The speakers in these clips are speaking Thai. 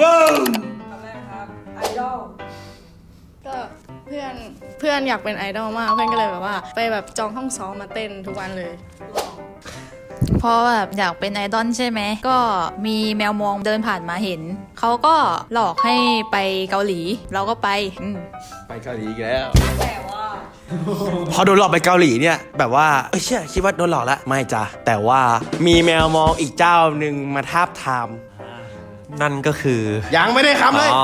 ว้าวคำแรกครับ ไอดอล ก็เพื่อนเพื่อนอยากเป็นไอดอลมากเพื่อนก็เลยแบบว่า ไปแบบจองห้องซ้อมมาเต้นทุกวันเลยลองเพราะแบบอยากเป็นไอดอลใช่ไหม ก็มีแมวมองเดินผ่านมาเห็น เขาก็หลอกให้ไปเกาหลี เราก็ไปอืมไปเกาหลีอีกแล้ว แต่ว่าพอโดนหลอกไปเกาหลีเนี่ยแบบว่าเอ้ยเชื่อคิดว่าโดนหลอกแล้วไม่จ้ะแต่ว่ามีแมวมองอีกเจ้าหนึ่งมาทาบทาม นั่นก็คือยังไม่ได้คำเลย อ๋อ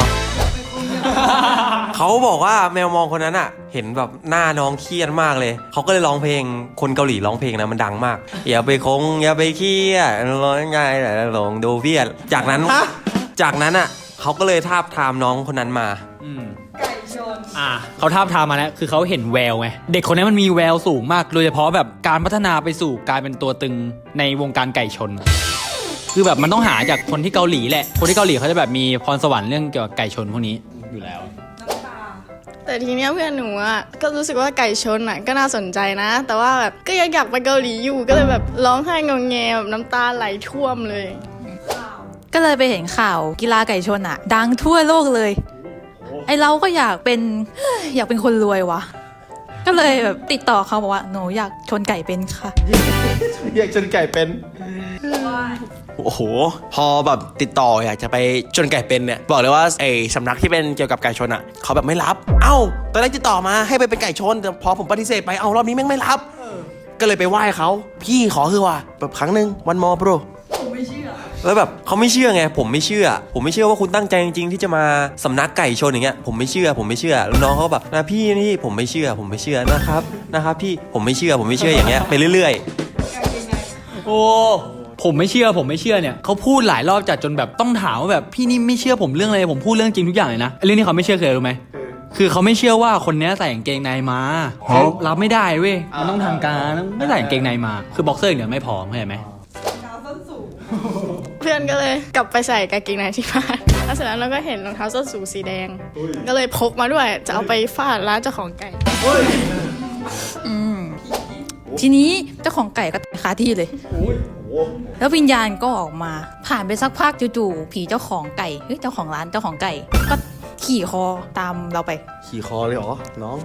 เขาบอกว่าแมวมองคนนั้นอะ เห็นแบบหน้าน้องเครียดมากเลย เขาก็เลยร้องเพลงคนเกาหลีร้องเพลงนะมันดังมาก อย่าไปคง อย่าไปเครียดร้องไงแต่หลงดูเพี้ยนจากนั้นจากนั้นอะเขาก็เลยทาบทามน้องคนนั้นมาอืมไก่ชน อ่าเขาทาบทามมาแล้ว คือเขาเห็นแววไง เด็กคนนี้มันมีแววสูงมาก โดยเฉพาะแบบการพัฒนาไปสู่การเป็นตัวตึงในวงการไก่ชน คือแบบมันต้องหาจากคนที่เกาหลีแหละ คนที่เกาหลีเขาจะแบบมีพรสวรรค์เรื่องเกี่ยวกับไก่ชนพวกนี้อยู่แล้วน้ำตาแต่ทีเนี้ยเพื่อนหนูอะก็รู้สึกว่าไก่ชนอะก็น่าสนใจนะ แต่ว่าแบบก็ยังอยากไปเกาหลีอยู่ก็เลยแบบร้องไห้งงแงแบบน้ำตาไหลท่วมเลยข่าวก็เลยไปเห็นข่าวกีฬาไก่ชนอะ ดังทั่วโลกเลย ไอเราก็อยากเป็น อยากเป็นคนรวยวะ ก็เลยแบบติดต่อเขาบอกว่าหนูอยากชนไก่เป็นค่ะ อยากจนไก่เป็นว่าโอ้โห พอแบบติดต่ออยากจะไปชนไก่เป็นเนี่ย บอกเลยว่าไอ้สำนักที่เป็นเกี่ยวกับไก่ชนอะเขาแบบไม่รับ เอ้า ตอนแรกติดต่อมาให้ไปเป็นไก่ชน แต่พอผมปฏิเสธไป เอ้ารอบนี้แม่งไม่รับ ก็เลยไปไหว้เขา พี่ขอคือว่าแบบครั้งหนึ่งวันมอ bro ผมไม่เชื่อ แล้วแบบเขาไม่เชื่อไง ผมไม่เชื่อ ผมไม่เชื่อว่าคุณตั้งใจจริงๆที่จะมาสำนักไก่ชนอย่างเงี้ยผมไม่เชื่อผมไม่เชื่อแล้วน้องเขาก็แบบนะพี่นี่ผมไม่เชื่อผมไม่เชื่อนะครับนะครับพี่ผมไม่เชื่อผมไม่เชื่ออย่างเงี้ยไปเรื่อยกางเกงในโอ้ผมไม่เชื่อผมไม่เชื่อเนี่ยเขาพูดหลายรอบจัดจนแบบต้องถามว่าแบบพี่นี่ไม่เชื่อผมเรื่องอะไรผมพูดเรื่องจริงทุกอย่างเลยนะไอ้เรื่องที่เขาไม่เชื่อคืออะไรรู้ไหมคือเขาไม่เชื่อว่าคนเนี้ยใส่กางเกงในมาเขารับไม่ได้เว้ยมันต้องทางการไม่ใส่กางเกงในมา คือบ็อกเซอร์อย่างเดียวไม่พอเข้าใจไหม เท้าส้นสูงเพื่อนก็เลยกลับไปใส่กางเกงในที่บ้านแล้วเสร็จแล้วเราก็เห็นรองเท้าส้นสูงสีแดง ก็เลยพกมาด้วยจะเอาไปฟาดร้านเจ้าของไก่ อืมทีนี้เจ้าของไก่ก็คาที่เลย แล้ววิญญาณก็ออกมา ผ่านไปสักพักจู่ๆผีเจ้าของไก่เฮ้ยเจ้าของร้านเจ้าของไก่ ก็ขี่คอตามเราไป ขี่คอเลยเหรอ น้อง